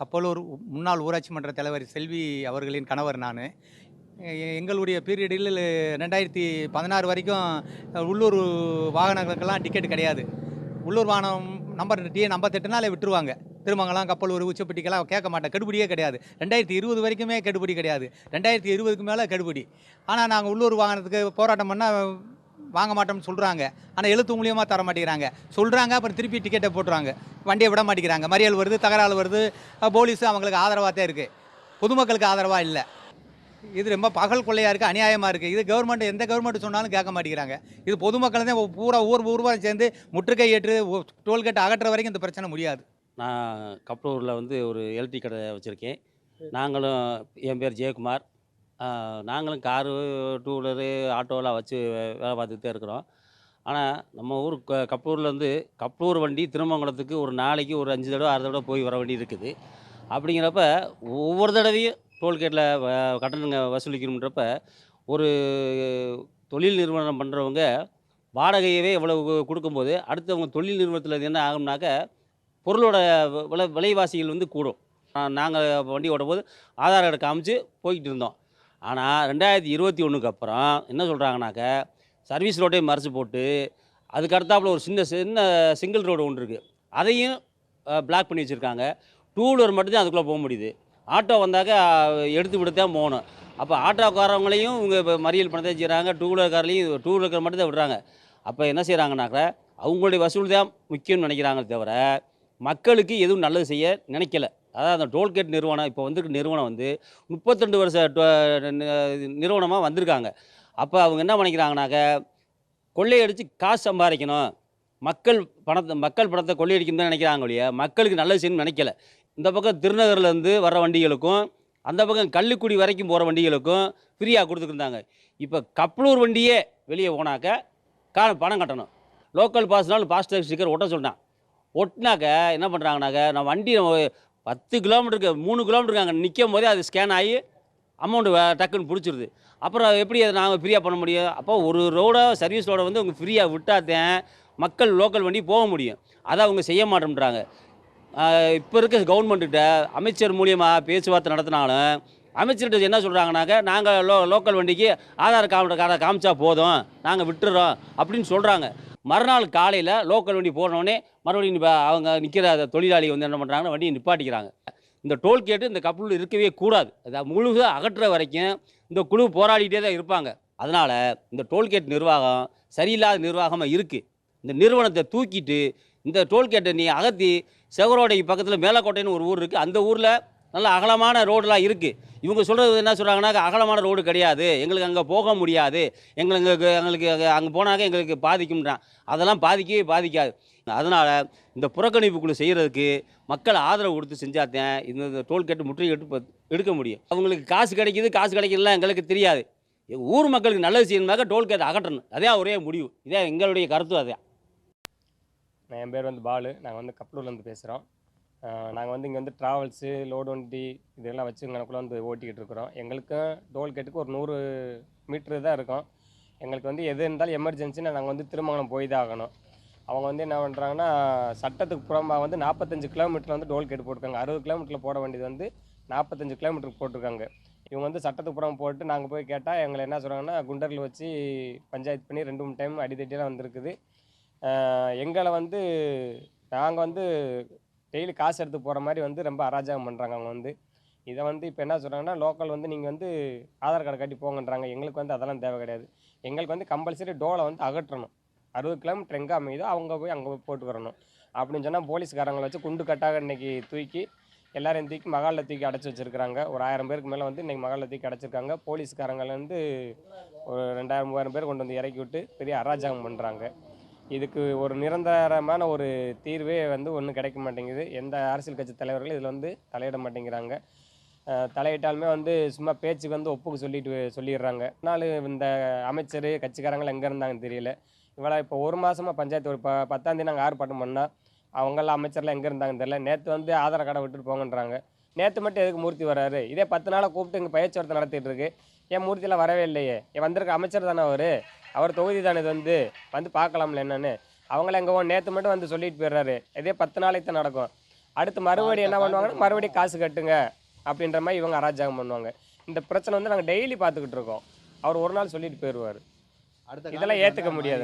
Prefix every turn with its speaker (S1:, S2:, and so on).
S1: கப்பலூர் முன்னாள் ஊராட்சி மன்ற தலைவர் செல்வி அவர்களின் கணவர் நான். எங்களுடைய பீரியடில் ரெண்டாயிரத்தி பதினாறு வரைக்கும் உள்ளூர் வாகனங்களுக்கெல்லாம் டிக்கெட் கிடையாது. உள்ளூர் வாகனம் நம்பர் டி ஐம்பத்தெட்டுனாலே விட்டுருவாங்க. திருமங்கலம் கப்பலூர் உச்சப்பட்டிக்கெல்லாம் கேட்க மாட்டேன். கெடுபடியே கிடையாது. ரெண்டாயிரத்தி இருபது வரைக்குமே கெடுபடி கிடையாது. ரெண்டாயிரத்தி இருபதுக்கு மேலே கெடுபடி. ஆனால் நாங்கள் உள்ளூர் வாகனத்துக்கு போராட்டம் பண்ணால் வாங்க மாட்டோம்னு சொல்கிறாங்க ஆனால் எழுத்து மூலியமாக தர மாட்டேங்கிறாங்க. சொல்கிறாங்க அப்புறம் திருப்பி டிக்கெட்டை போட்டுருவாங்க வண்டியை விட மாட்டேங்கிறாங்க. மறியல் வருது தகராறு வருது. போலீஸு அவங்களுக்கு ஆதரவாக தான் இருக்குது பொதுமக்களுக்கு ஆதரவாக இல்லை. இது ரொம்ப பகல் கொள்ளையாக இருக்குது அநியாயமாக இருக்குது இது கவர்மெண்ட் எந்த கவர்மெண்ட் சொன்னாலும் கேட்க மாட்டேங்கிறாங்க. இது பொதுமக்கள் தான் பூரா ஊர் ஊர்வா சேர்ந்து முற்றுகை ஏற்று டோல்கேட் அகற்ற வரைக்கும் இந்த பிரச்சனை முடியாது.
S2: நான் கப்பலூரில் வந்து ஒரு எல்டி கடை வச்சுருக்கேன். நாங்களும் என் பேர் ஜெயக்குமார். நாங்களும் காரு டூ வீலரு ஆட்டோலாம் வச்சு வேலை பார்த்துட்டு இருக்கிறோம். ஆனால் நம்ம ஊர் க கப்பூர்லேருந்து கப்பூர் வண்டி திருமங்கலத்துக்கு ஒரு நாளைக்கு ஒரு அஞ்சு தடவை ஆறு தடவை போய் வர வேண்டி இருக்குது. அப்படிங்கிறப்ப ஒவ்வொரு தடவையும் டோல்கேட்டில் கட்டணங்க வசூலிக்கணுன்றப்ப ஒரு தொழில் நிறுவனம் பண்ணுறவங்க வாடகையவே இவ்வளவு கொடுக்கும்போது அடுத்தவங்க தொழில் நிறுவனத்தில் என்ன ஆகும்னாக்க பொருளோட வ- விலை விலைவாசிகள் வந்து கூடும். நாங்கள் வண்டி ஓடும்போது ஆதார் கார்டு காமிச்சு போய்கிட்டு இருந்தோம். ஆனால் ரெண்டாயிரத்தி இருபத்தி ஒன்றுக்கு அப்புறம் என்ன சொல்கிறாங்கனாக்க சர்வீஸ் ரோட்டையும் மறைச்சு போட்டு அதுக்கு அடுத்தாப்புல ஒரு சின்ன சின்ன சிங்கிள் ரோடு ஒன்று இருக்குது அதையும் பிளாக் பண்ணி வச்சுருக்காங்க. டூ வீலர் மட்டும்தான் அதுக்குள்ளே போக முடியுது. ஆட்டோ வந்தாக்க எடுத்து விட்டு தான் போகணும். அப்போ ஆட்டோக்காரவங்களையும் இவங்க இப்போ மறியல் பண்ண தான் செய்கிறாங்க டூ வீலர்காரலையும் டூ வீலர் மட்டும் தான் விடுறாங்க. அப்போ என்ன செய்கிறாங்கனாக்க அவங்களுடைய வசூல் தான் முக்கியம்னு நினைக்கிறாங்களே தவிர மக்களுக்கு எதுவும் நல்லது செய்ய நினைக்கல. அதாவது அந்த டோல்கேட் நிறுவனம் இப்போ வந்திருக்க நிறுவனம் வந்து முப்பத்திரெண்டு வருஷ நிறுவனமாக வந்திருக்காங்க. அப்போ அவங்க என்ன நினைக்கிறாங்கனாக்க கொள்ளையடித்து காசு சம்பாதிக்கணும் மக்கள் பணத்தை மக்கள் பணத்தை கொள்ளையடிக்கணும் தான் நினைக்கிறாங்க ஒழிய மக்களுக்கு நல்லது செய்யணும்னு நினைக்கல. இந்த பக்கம் திருநகர்லேருந்து வர வண்டிகளுக்கும் அந்த பக்கம் கள்ளுக்குடி வரைக்கும் போகிற வண்டிகளுக்கும் ஃப்ரீயாக கொடுத்துருந்தாங்க இப்போ கப்பலூர் வண்டியே வெளியே போனாக்க கா பணம் கட்டணும். லோக்கல் பாஸ்னாலும் ஃபாஸ்டேக் ஸ்டிக்கர் ஒட்ட சொன்னான் ஒட்டினாக்க என்ன பண்ணுறாங்கனாக்க நான் வண்டி நம்ம பத்து கிலோமீட்டருக்கு மூணு கிலோமீட்டருக்கு அங்கே நிற்கும் போதே அது ஸ்கேன் ஆகி அமௌண்ட்டு டக்குன்னு பிடிச்சிருது. அப்புறம் எப்படி அதை நாங்கள் ஃப்ரீயாக பண்ண முடியும்? அப்போ ஒரு ரோடை சர்வீஸ் ரோடை வந்து அவங்க ஃப்ரீயாக விட்டாதான் மக்கள் லோக்கல் வண்டி போக முடியும். அதை அவங்க செய்ய மாட்டேன்றாங்க. இப்போ இருக்க கவர்மெண்ட்டுகிட்ட அமைச்சர் மூலியமாக பேச்சுவார்த்தை நடத்தினாலும் அமைச்சர்கிட்ட என்ன சொல்கிறாங்கனாக்க நாங்கள் லோ லோக்கல் வண்டிக்கு ஆதார் கார்டு கார்டை காமிச்சா போதும் நாங்கள் விட்டுறோம் அப்படின்னு சொல்கிறாங்க மறுநாள் காலையில் லோக்கல் வண்டி போனோடனே மறுபடியும் அவங்க நிற்கிற தொழிலாளி வந்து என்ன பண்ணுறாங்கன்னா வண்டியை நிப்பாட்டிக்கிறாங்க. இந்த டோல்கேட்டு இந்த கப்பலில் இருக்கவே கூடாது. அதை முழுசாக அகற்றுற வரைக்கும் இந்த குழு போராடிட்டே தான் இருப்பாங்க. அதனால் இந்த டோல்கேட் நிர்வாகம் சரியில்லாத நிர்வாகமாக இருக்குது இந்த நிறுவனத்தை தூக்கிட்டு இந்த டோல்கேட்டை நீ அகற்றி செவரோடைக்கு பக்கத்தில் மேலக்கோட்டைன்னு ஒரு ஊர் இருக்குது அந்த ஊரில் நல்ல அகலமான ரோடெலாம் இருக்குது இவங்க சொல்கிறது என்ன சொல்கிறாங்கன்னா அகலமான ரோடு கிடையாது. எங்களுக்கு அங்கே போக முடியாது. எங்களுக்கு எங்களுக்கு அங்கே போனாக்க எங்களுக்கு பாதிக்கும்ன்றான். அதெல்லாம் பாதிக்கவே பாதிக்காது. அதனால் இந்த புறக்கணிப்பு குழு செய்கிறதுக்கு மக்கள் ஆதரவு கொடுத்து செஞ்சாத்தேன் இந்த டோல்கேட்டு முற்றுகை இப்போ எடுக்க முடியும். அவங்களுக்கு காசு கிடைக்கிது காசு கிடைக்கலாம் எங்களுக்கு தெரியாது. ஊர் மக்களுக்கு நல்லது செய்யணுமாக்க டோல்கேட் அகற்றணும். அதே ஒரே முடிவு. இதே எங்களுடைய கருத்து அதே
S3: என் பேர் வந்து பாலு. நாங்கள் வந்து கப்பலூர்லேருந்து பேசுகிறோம் நாங்கள் வந்து இங்கே வந்து ட்ராவல்ஸு லோடு வண்டி இதெல்லாம் வச்சு இங்கனக்குள்ளே வந்து ஓட்டிக்கிட்டு இருக்கிறோம். எங்களுக்கும் டோல்கேட்டுக்கு ஒரு நூறு மீட்ரு தான் இருக்கும். எங்களுக்கு வந்து எது இருந்தாலும் எமர்ஜென்சின்னு நாங்கள் வந்து திருமங்கலம் போய் தான் ஆகணும். அவங்க வந்து என்ன பண்ணுறாங்கன்னா சட்டத்துக்கு புறம்பாக வந்து நாற்பத்தஞ்சு கிலோமீட்டர் வந்து டோல்கேட் போட்டிருக்காங்க. அறுபது கிலோமீட்டரில் போட வேண்டியது வந்து நாற்பத்தஞ்சு கிலோமீட்டருக்கு போட்டிருக்காங்க. இவங்க வந்து சட்டத்துக்கு புறம் போட்டு நாங்கள் போய் கேட்டால் எங்களை என்ன சொல்கிறாங்கன்னா குண்டரில் வச்சு பஞ்சாயத்து பண்ணி ரெண்டு மூணு டைம் அடித்தடியெல்லாம் வந்திருக்குது. எங்களை வந்து நாங்கள் வந்து டெய்லி காசு எடுத்து போகிற மாதிரி வந்து ரொம்ப அராஜகம் பண்ணுறாங்க அவங்க வந்து. இதை வந்து இப்போ என்ன சொல்கிறாங்கன்னா லோக்கல் வந்து நீங்கள் வந்து ஆதார் கார்டு கட்டி போங்கன்றாங்க. எங்களுக்கு வந்து அதெல்லாம் தேவை கிடையாது. எங்களுக்கு வந்து கம்பல்சரி டோலை வந்து அகற்றணும். அறுபது கிலோமீட்டர் எங்கே அமையுதோ அவங்க போய் அங்கே போய் போட்டு வரணும் அப்படின்னு சொன்னால் போலீஸ்காரங்களை வச்சு குண்டு கட்டாக இன்றைக்கி தூக்கி எல்லாரையும் தூக்கி மகாலில் தூக்கி அடைச்சி வச்சிருக்காங்க ஒரு ஆயிரம் பேருக்கு மேலே வந்து இன்றைக்கி மகாலில் தூக்கி அடைச்சிருக்காங்க. போலீஸ்காரங்களை வந்து ஒரு ரெண்டாயிரம் மூவாயிரம் பேர் கொண்டு வந்து இறக்கி விட்டு பெரிய அராஜகம் பண்ணுறாங்க இதுக்கு ஒரு நிரந்தரமான ஒரு தீர்வே வந்து ஒன்றும் கிடைக்க மாட்டேங்குது. எந்த அரசியல் கட்சி தலைவர்களும் இதில் வந்து தலையிட மாட்டேங்கிறாங்க. தலையிட்டாலுமே வந்து சும்மா பேச்சுக்கு வந்து ஒப்புக்கு சொல்லிட்டு சொல்லிடுறாங்க. நாலு இந்த அமைச்சர் கட்சிக்காரங்கள் எங்கே இருந்தாங்கன்னு தெரியல. இவ்வளோ இப்போ ஒரு மாதமாக பஞ்சாயத்து ஒரு ப பத்தாந்தேதி நாங்கள் ஆர்ப்பாட்டம் பண்ணால் அவங்கெல்லாம் அமைச்சர்லாம் எங்கே இருந்தாங்கன்னு தெரியல. நேற்று வந்து ஆதார் கார்டை விட்டுட்டு போங்கன்றாங்க. நேற்று மட்டும் எதுக்கு மூர்த்தி வராரு இதே பத்து நாளாக கூப்பிட்டு இங்கே பயிற்சியத்தை நடத்திட்டு இருக்கு. ஏன் மூர்த்தியெல்லாம் வரவே இல்லையே. ஏன் வந்திருக்க அமைச்சர் தானே அவர்? அவர் தொகுதி தானே இது வந்து? வந்து பார்க்கலாம்ல என்னன்னு. அவங்கள எங்கே நேற்று மட்டும் வந்து சொல்லிட்டு போயிடுறாரு. இதே பத்து நாளைக்கு தான் நடக்கும். அடுத்து மறுபடியும் என்ன பண்ணுவாங்கன்னா மறுபடியும் காசு கட்டுங்க அப்படின்ற மாதிரி இவங்க அராஜகம் பண்ணுவாங்க. இந்த பிரச்சனை வந்து நாங்கள் டெய்லி பார்த்துக்கிட்டு இருக்கோம். அவர் ஒரு நாள் சொல்லிட்டு போயிடுவார்.
S1: அடுத்த
S3: இதெல்லாம் ஏற்றுக்க முடியாது.